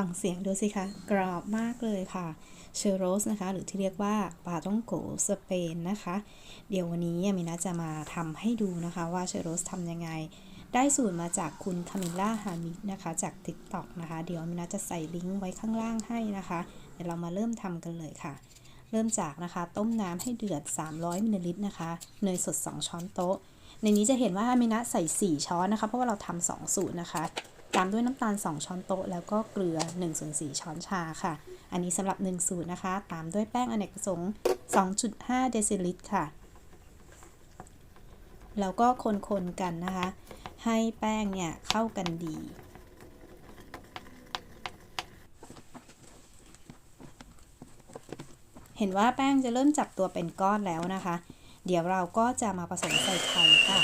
ฟังเสียงดูสิคะ กรอบมากเลยค่ะ เชอโรสนะคะ หรือที่เรียกว่าปาต้องโกสเปนนะคะ เดี๋ยววันนี้มินาจะมาทำให้ดูนะคะว่าเชอโรสทำยังไง ได้สูตรมาจากคุณคามิล่าฮามิดนะคะ จาก TikTok นะคะ เดี๋ยวมินาจะใส่ลิงก์ไว้ข้างล่างให้นะคะ เดี๋ยวเรามาเริ่มทำกันเลยค่ะ เริ่มจากนะคะต้มน้ำให้เดือด 300มิลลิลิตรนะคะ เนยสด 2 ช้อนโต๊ะ ในนี้จะเห็นว่ามินะใส่ 4 ช้อนนะคะ เพราะว่าเราทำ2สูตรนะคะ ตามด้วยน้ำตาล 2 ช้อนโต๊ะ แล้วก็เกลือ1ส่วน4ช้อนชาค่ะ อันนี้สำหรับ 1 สูตรนะคะ ตามด้วยแป้งอเนกประสงค์ 2.5 เดซิลิตรค่ะ แล้วก็คนๆกันนะคะ ให้แป้งเนี่ยเข้ากันดีเห็นว่าแป้งจะเริ่มจับตัวเป็นก้อนแล้วนะคะ เดี๋ยวเราก็จะมาผสมใส่ไข่ค่ะ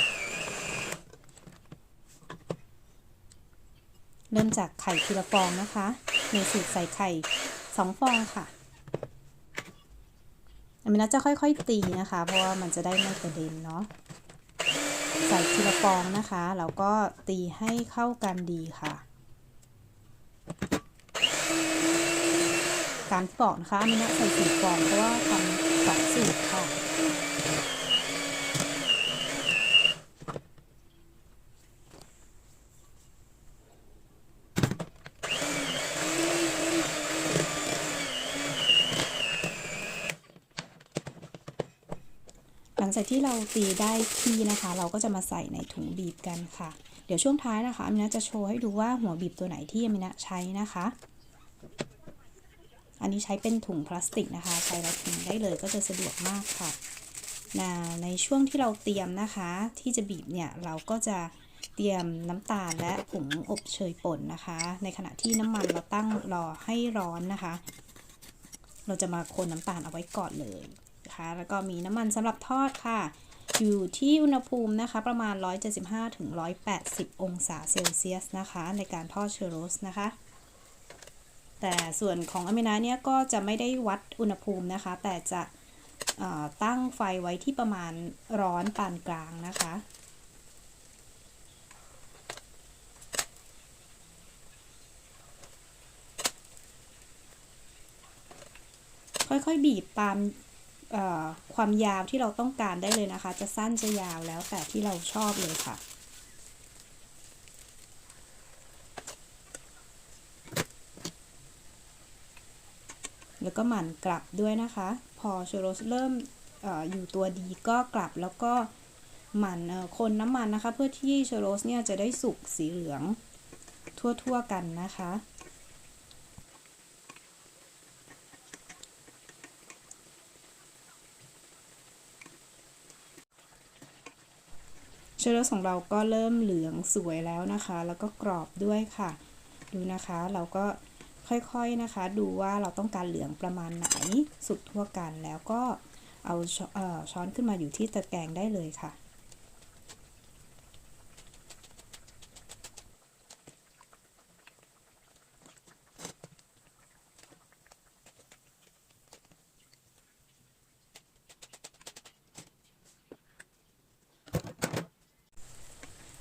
เริ่มจากไข่ทีละฟองนะคะ ในสูตรใส่ไข่2ฟองค่ะอันนี้จะค่อยๆตีนะคะ เพราะว่ามันจะได้ไม่กระเด็นเนาะใส่ทีละฟองนะคะแล้วก็ตีให้เข้ากันดีค่ะ การที่บอกนะคะมินะใส่สี่ฟองเพราะว่าทำสองสูตรค่ะ หลังจากที่เราตีได้ที่นะคะ เราก็จะมาใส่ในถุงบีบกันค่ะ เดี๋ยวช่วงท้ายนะคะอมินะจะโชว์ให้ดูว่าหัวบีบตัวไหนที่อมินะใช้นะคะ อันนี้ใช้เป็นถุงพลาสติกนะคะ ใช้แล้วทิ้งได้เลยก็จะสะดวกมากค่ะนะในช่วงที่เราเตรียมนะคะ ที่จะบีบเนี่ยเราก็จะเตรียมน้ำตาลและผงอบเชยป่นนะคะ ในขณะที่น้ำมันเราตั้งรอให้ร้อนนะคะ เราจะมาคนน้ำตาลเอาไว้ก่อนเลย นะคะ แล้วก็มีน้ำมันสำหรับทอดค่ะ อยู่ที่อุณหภูมินะคะประมาณ 175ถึง180 องศาเซลเซียสนะคะ ในการทอดเชอร์โรสนะคะ แต่ส่วนของอเมนาเนี่ยก็จะไม่ได้วัดอุณหภูมินะคะ แต่จะตั้งไฟไว้ที่ประมาณร้อนปานกลางนะคะค่อยๆ บีบตาม ความยาวที่เราต้องการได้เลยนะคะ จะสั้นจะยาวแล้วแต่ที่เราชอบเลยค่ะ แล้วก็หมั่นกลับด้วยนะคะ พอชูโรสเริ่มออยู่ตัวดีก็กลับแล้วก็หมั่นคนน้ำมันนะคะ เพื่อที่ชูโรสเนี่ยจะได้สุกสีเหลืองทั่วๆกันนะคะ เชอร์ของเราก็เริ่มเหลืองสวยแล้วนะคะ แล้วก็กรอบด้วยค่ะ ดูนะคะเราก็ค่อยๆนะคะ ดูว่าเราต้องการเหลืองประมาณไหนสุดทั่วกันแล้วก็เอาช้อนขึ้นมาอยู่ที่ตะแกรงได้เลยค่ะ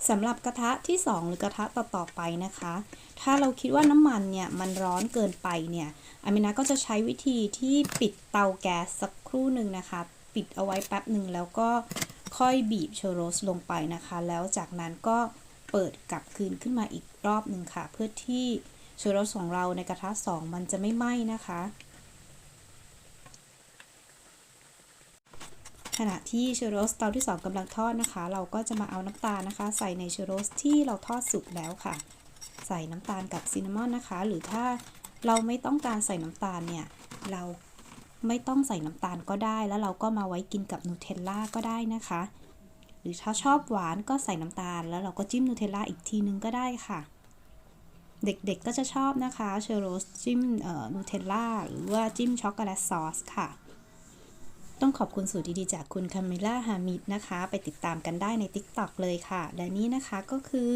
สำหรับกระทะที่ 2 หรือกระทะต่อๆไปนะคะ ถ้าเราคิดว่าน้ำมันเนี่ยมันร้อนเกินไปเนี่ยอามินาก็จะใช้วิธีที่ปิดเตาแก๊สสักครู่หนึ่งนะคะ ปิดเอาไว้แป๊บหนึ่งแล้วก็ค่อยบีบเชโรสลงไปนะคะ แล้วจากนั้นก็เปิดกลับคืนขึ้นมาอีกรอบหนึ่งค่ะ เพื่อที่เชโรสของเราในกระทะ 2 มันจะไม่ไหม้นะคะ ขณะที่เชอร์โรสเตาที่ 2กำลังทอดนะคะ เราก็จะมาเอาน้ำตาลนะคะ ใส่ในเชอร์โรสที่เราทอดสุกแล้วค่ะ ใส่น้ำตาลกับซินนามอนนะคะ หรือถ้าเราไม่ต้องการใส่น้ำตาลเนี่ย เราไม่ต้องใส่น้ำตาลก็ได้ แล้วเราก็มาไว้กินกับนูเทลล่าก็ได้นะคะ หรือถ้าชอบหวานก็ใส่น้ำตาล แล้วเราก็จิ้มนูเทลล่าอีกทีนึงก็ได้ค่ะ เด็กๆก็จะชอบนะคะเชอร์โรสจิ้มนูเทลล่าหรือว่าจิ้มช็อกโกแลตซอสค่ะ ต้องขอบคุณสูตรดีๆจากคุณคามิล่าฮามิดนะคะ ไปติดตามกันได้ใน TikTok เลยค่ะ และนี้นะคะก็คือ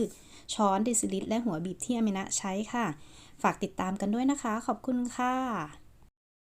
ช้อนดิซิลิตและหัวบีบที่อามินะใช้ค่ะ ฝากติดตามกันด้วยนะคะ ขอบคุณค่ะ